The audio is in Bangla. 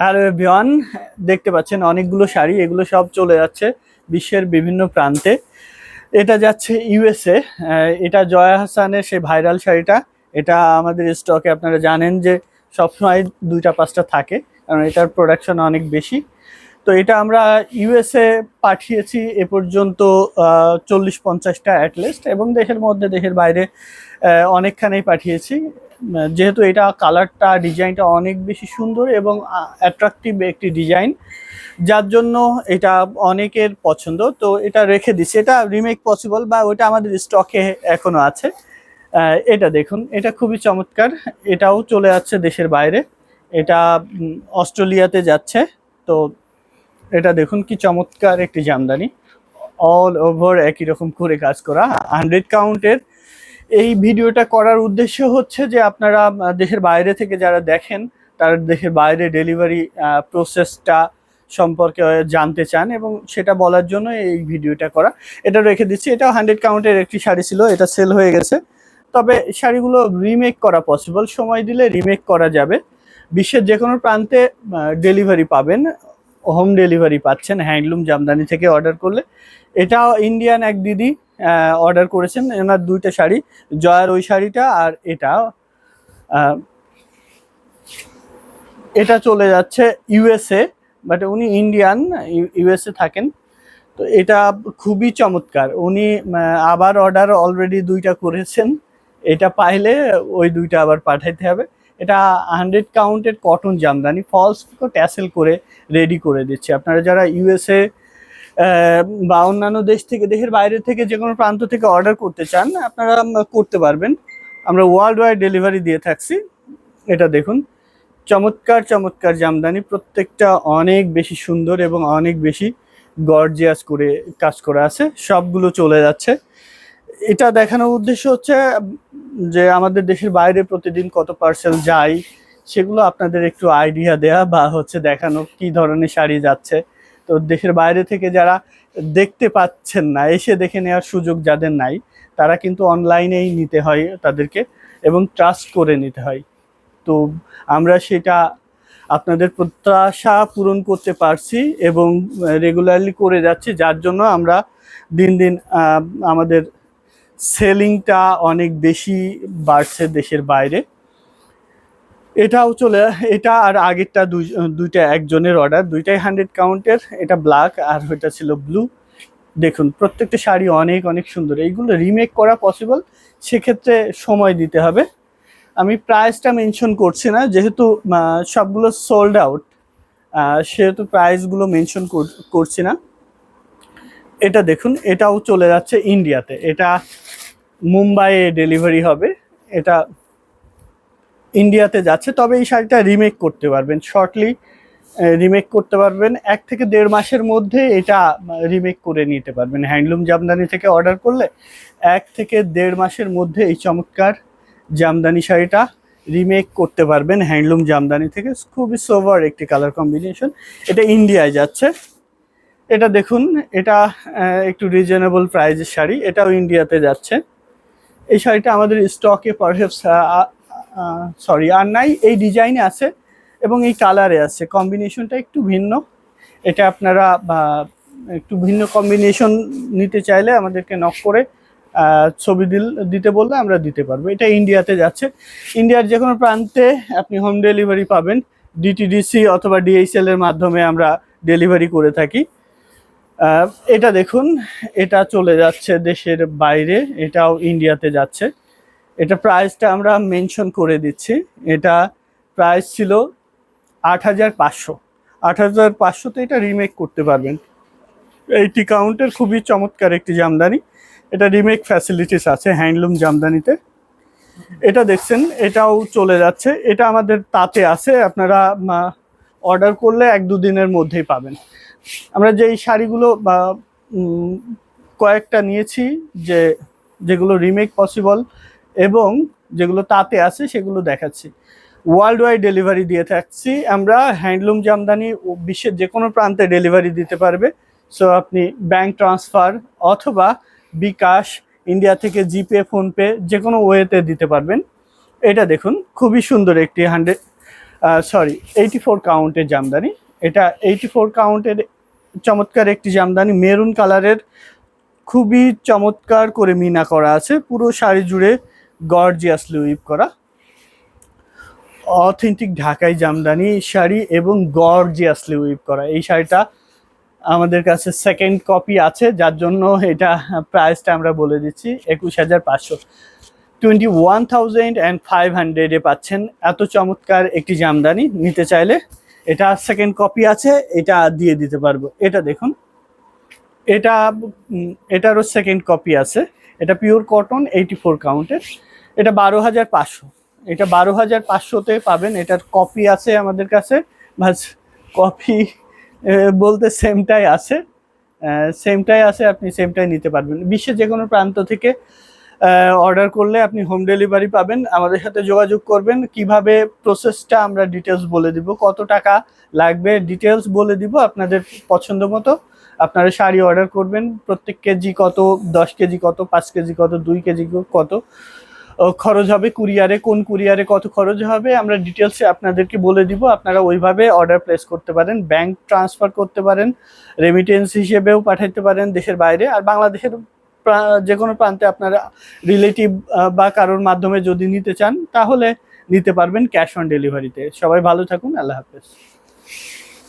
হ্যালো এভরিওয়ান দেখতে পাচ্ছেন অনেকগুলো শাড়ি, এগুলো সব চলে যাচ্ছে বিশ্বের বিভিন্ন প্রান্তে। এটা যাচ্ছে ইউএসএ এটা জয়া হাসানের সেই ভাইরাল শাড়িটা। এটা আমাদের স্টকে আপনারা জানেন যে সবসময় দুইটা, পাঁচটা থাকে, কারণ এটার প্রোডাকশন অনেক বেশি। তো এটা আমরা ইউএসএ পাঠিয়েছি এ পর্যন্ত চল্লিশ, পঞ্চাশটা অ্যাটলিস্ট এবং দেশের মধ্যে, দেশের বাইরে অনেকখানেই পাঠিয়েছি। যেহেতু এটা কালারটা, ডিজাইনটা অনেক বেশি সুন্দর এবং অ্যাট্রাকটিভ একটি ডিজাইন, যার জন্য এটা অনেকের পছন্দ। তো এটা রেখে দিচ্ছি। এটা রিমেক পসিবল বা ওটা আমাদের স্টকে এখনও আছে। এটা দেখুন, এটা খুবই চমৎকার। এটাও চলে যাচ্ছে দেশের বাইরে। এটা অস্ট্রেলিয়াতে যাচ্ছে। তো এটা দেখুন, কি চমৎকার একটি জামদানি। অল ওভার একই রকম করে কাজ করা। হান্ড্রেড কাউন্টের এই ভিডিওটা করার উদ্দেশ্য হচ্ছে যে আপনারা দেশের বাইরে থেকে যারা দেখেন, তারা দেশের বাইরে ডেলিভারি প্রসেসটা সম্পর্কে জানতে চান এবং সেটা বলার জন্য এই ভিডিওটা করা। এটা রেখে দিচ্ছি। এটা হান্ড্রেড কাউন্টের একটি শাড়ি ছিল, এটা সেল হয়ে গেছে। তবে শাড়িগুলো রিমেক করা পসিবল সময় দিলে রিমেক করা যাবে। বিশ্বের যে কোনো প্রান্তে ডেলিভারি পাবেন। হোম ডেলিভারি পাচ্ছেন। হ্যান্ডলুম জামদানি থেকে অর্ডার করলে। এটা ইন্ডিয়ান এক দিদি অর্ডার করেছেন। এনার দুইটা শাড়ি, জয়ার ওই শাড়িটা আর এটা। এটা চলে যাচ্ছে ইউএসএ বাট উনি ইন্ডিয়ান ইউএসএ থাকেন। তো এটা খুবই চমৎকার। উনি আবার অর্ডার অলরেডি দুইটা করেছেন। এটা পাইলে ওই দুইটা আবার পাঠাইতে হবে। এটা হান্ড্রেড কাউন্টের কটন জামদানি ফলস ট্যাসেল করে রেডি করে দিচ্ছে। আপনারা যারা ইউএসএ বা অন্যান্য দেশ থেকে, দেশের বাইরে থেকে যে কোনো প্রান্ত থেকে অর্ডার করতে চান, আপনারা করতে পারবেন। আমরা ওয়ার্ল্ড ওয়াইড ডেলিভারি দিয়ে থাকছি। এটা দেখুন। চমৎকার চমৎকার জামদানি। প্রত্যেকটা অনেক বেশি সুন্দর এবং অনেক বেশি গর্জিয়াস করে কাজ করা আছে। সবগুলো চলে যাচ্ছে। এটা দেখানোর উদ্দেশ্য হচ্ছে, যে আমাদের দেশের বাইরে প্রতিদিন কত পার্সেল যায়, সেগুলো আপনাদের একটু আইডিয়া দেয়া বা হচ্ছে দেখানো কি ধরনের শাড়ি যাচ্ছে। তো দেশের বাইরে থেকে যারা দেখতে পাচ্ছেন না, এসে দেখে নেওয়ার সুযোগ যাদের নাই, তারা কিন্তু অনলাইনেই নিতে হয় তাদেরকে এবং ট্রাস্ট করে নিতে হয়। তো আমরা সেটা আপনাদের প্রত্যাশা পূরণ করতে পারছি এবং রেগুলারলি করে যাচ্ছি, যার জন্য আমরা দিন দিন আমাদের সেলিংটা অনেক বেশি বাড়ছে দেশের বাইরে। এটাও চলে, এটা আর আগেরটা দুই, দুইটা একজনের অর্ডার দুইটাই হান্ড্রেড কাউন্টের এটা ব্ল্যাক আর ওইটা ছিল ব্লু দেখুন, প্রত্যেকটা শাড়ি অনেক অনেক সুন্দর। এইগুলো রিমেক করা পসিবল সেক্ষেত্রে সময় দিতে হবে। আমি প্রাইসটা মেনশন করছি না, যেহেতু সবগুলো সোল্ড আউট সেহেতু প্রাইসগুলো মেনশন করছি না। এটা দেখুন, এটাও চলে যাচ্ছে ইন্ডিয়াতে এটা মুম্বাইয়ে ডেলিভারি হবে। এটা ইন্ডিয়াতে যাচ্ছে, তবে এই শাড়িটা রিমেক করতে পারবেন শর্টলি রিমেক করতে পারবেন। এক থেকে দেড় মাসের মধ্যে এটা রিমেক করে নিতে পারবেন। হ্যান্ডলুম জামদানি থেকে অর্ডার করলে এক থেকে দেড় মাসের মধ্যে এই চমৎকার জামদানি শাড়িটা রিমেক করতে পারবেন হ্যান্ডলুম জামদানি থেকে। খুবই সোভার একটি কালার কম্বিনেশন এটা ইন্ডিয়ায় যাচ্ছে। এটা দেখুন, এটা একটু রিজনেবল প্রাইজের শাড়ি। এটাও ইন্ডিয়াতে যাচ্ছে। এই শাড়িটা আমাদের স্টকে পারহেপস সরি, আর নাই, এই ডিজাইনে আছে এবং এই কালারে আছে। কম্বিনেশনটা একটু ভিন্ন। এটা আপনারা একটু ভিন্ন কম্বিনেশন নিতে চাইলে আমাদেরকে নক করে ছবি দিল, দিতে বললে আমরা দিতে পারব। এটা ইন্ডিয়াতে যাচ্ছে। ইন্ডিয়ার যে কোনো প্রান্তে আপনি হোম ডেলিভারি পাবেন। ডিটিডিসি অথবা ডিএইচএল এর মাধ্যমে আমরা ডেলিভারি করে থাকি। এটা দেখুন, এটা চলে যাচ্ছে দেশের বাইরে, এটাও ইন্ডিয়াতে যাচ্ছে। এটা প্রাইসটা আমরা মেনশন করে দিচ্ছি। এটা প্রাইস ছিল আট হাজার পাঁচশো। আট হাজার পাঁচশোতে এটা রিমেক করতে পারবেন। এইটি কাউন্টের খুবই চমৎকার একটি জামদানি। এটা রিমেক ফ্যাসিলিটিস আছে হ্যান্ডলুম জামদানিতে। এটা দেখছেন, এটাও চলে যাচ্ছে। এটা আমাদের তাতে আছে, আপনারা অর্ডার করলে এক দুদিনের মধ্যেই পাবেন। আমরা যেই শাড়িগুলো বা কয়েকটা নিয়েছি যে, যেগুলো রিমেক পসিবল এবং যেগুলো তাতে আছে সেগুলো দেখাচ্ছি। ওয়ার্ল্ড ওয়াইড ডেলিভারি দিয়ে থাকছি। আমরা হ্যান্ডলুম জামদানি বিশ্বের যে কোনো প্রান্তে ডেলিভারি দিতে পারবে। সো আপনি ব্যাংক ট্রান্সফার অথবা বিকাশ ইন্ডিয়া থেকে জিপে ফোনপে যে কোনো ওয়েতে দিতে পারবেন। এটা দেখুন, খুবই সুন্দর একটি হান্ড্রেড সরি এইটি ফোর কাউন্টের জামদানি এটা এইটি ফোর কাউন্টের চমৎকার একটি জামদানি মেরুন কালারের খুবই চমৎকার করে মিনা করা আছে। পুরো শাড়ি জুড়ে গর্জিয়াসলি উইপ করা। অথেন্টিক ঢাকাই জামদানি শাড়ি এবং গর্জিয়াসলি উইপ করা। এই শাড়িটা আমাদের কাছে সেকেন্ড কপি আছে, যার জন্য এটা প্রাইসটা আমরা বলে দিচ্ছি একুশ হাজার পাঁচশো। Twenty one thousand and five হান্ড্রেডে পাচ্ছেন। এত চমৎকার একটি জামদানি, নিতে চাইলে এটা সেকেন্ড কপি আছে, এটা দিয়ে দিতে পারব। এটা দেখুন, এটা এটারও সেকেন্ড কপি আছে। এটা পিওর কটন এইটি ফোর কাউন্টের এটা বারো হাজার পাঁচশো। এটা বারো হাজার পাঁচশোতে পাবেন। এটার কপি আছে আমাদের কাছে। বাস কপি বলতে সেমটাই আছে। সেমটাই আছে, আপনি সেমটাই নিতে পারবেন। বিশ্বের যে কোনো প্রান্ত থেকে অর্ডার করলে আপনি হোম ডেলিভারি পাবেন। আমাদের সাথে যোগাযোগ করবেন। কীভাবে প্রসেসটা আমরা ডিটেলস বলে দিব, কত টাকা লাগবে ডিটেলস বলে দিব আপনাদের পছন্দ মতো। আপনারা শাড়ি অর্ডার করবেন, প্রত্যেক কেজি কত, দশ কেজি কত, পাঁচ কেজি কত, দুই কেজি কত খরচ হবে কুরিয়ারে, কোন কুরিয়ারে কত খরচ হবে, আমরা ডিটেলসে আপনাদেরকে বলে দিব, আপনারা ওইভাবে অর্ডার প্লেস করতে পারেন ব্যাংক ট্রান্সফার করতে পারেন রেমিটেন্স হিসেবেও পাঠাতে পারেন দেশের বাইরে, আর বাংলাদেশের যে কোনো প্রান্তে আপনারা রিলেটিভ বা কারোর মাধ্যমে যদি নিতে চান, তাহলে নিতে পারবেন ক্যাশ অন ডেলিভারিতে সবাই ভালো থাকুন, আল্লাহ হাফেজ।